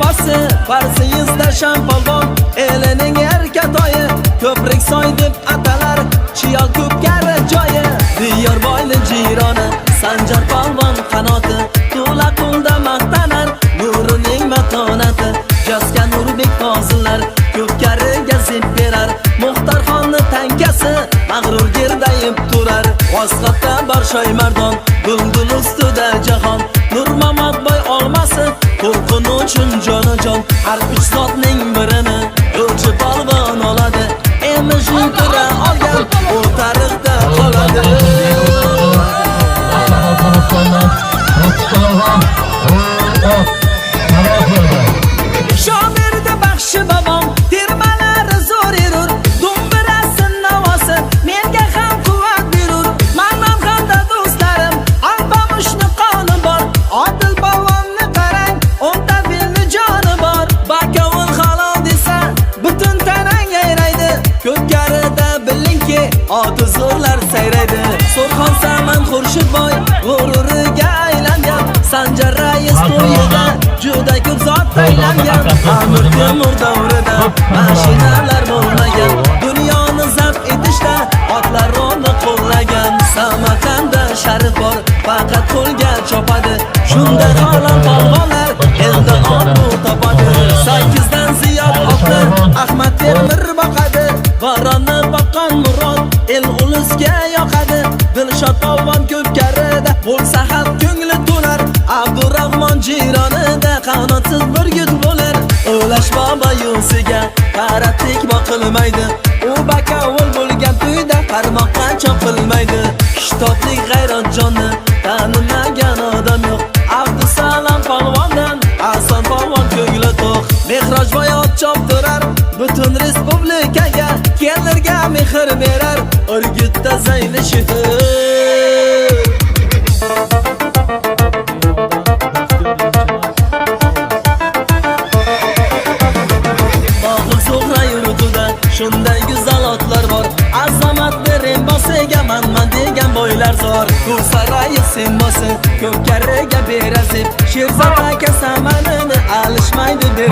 Farsiyizda shampolvon Elining erkatoyi Ko'prik soy deb atalar. Chiyol ko'pkari joyi Diyor boyli jironi. Sanjar polvon qanoti To'la qulda maqtanar. Nurining matonati Jaska nurbek fozillar. Ko'pkariga zeb berar Muxtarxonni tankasi. Mag'rur gerdayib turar Vosqatda bor shoymardon Buldul ustida jahon Nurmon uchun jonajon Har uch zotning birini Oti zo'rlar sayraydi. So'rxon Saman Xurshidboy G'ururiga aylangan. Sanjar rais to'yida Juda ko'p zot taylangan Amir Temur davrida Mashinalar bo'lmagan. Dunyoni zabt etishda Otlar uni qo'llagan. Samarqandda sharif bor Faqat qo'lga chopadi. Shunda xolam polvonlar Endi obro' topadi. Sakkizdan ziyod otni Ahmad Temir boqadi Varonni boqqan Murod El ulusga yoqadi Dilshod polvon ko'pkarida. Bo'lsa ham ko'ngli to'lar Abdurahmon jironida Qanotsiz burgut bo'lar. O'lash bobo yusiga qaratdik boqilmaydi U bakovul bo'lgan to'yda Qarmoqqa chopilmaydi. Kitoblik g'ayrat jonni Tanimagan odam yo'q. Abdusalom polvondan Ason polvon ko'ngli to'q. Mehrojboy ot choptirar Butun خر بیرر ارگت تا زیل شهر Bağlıq soğra yurduda Şunda güzel otlar var. Azamat verin man degen boylar zor. Bu sarayı sen bası Köp kerrege bir Şirzata kesamanını alışmaydı bir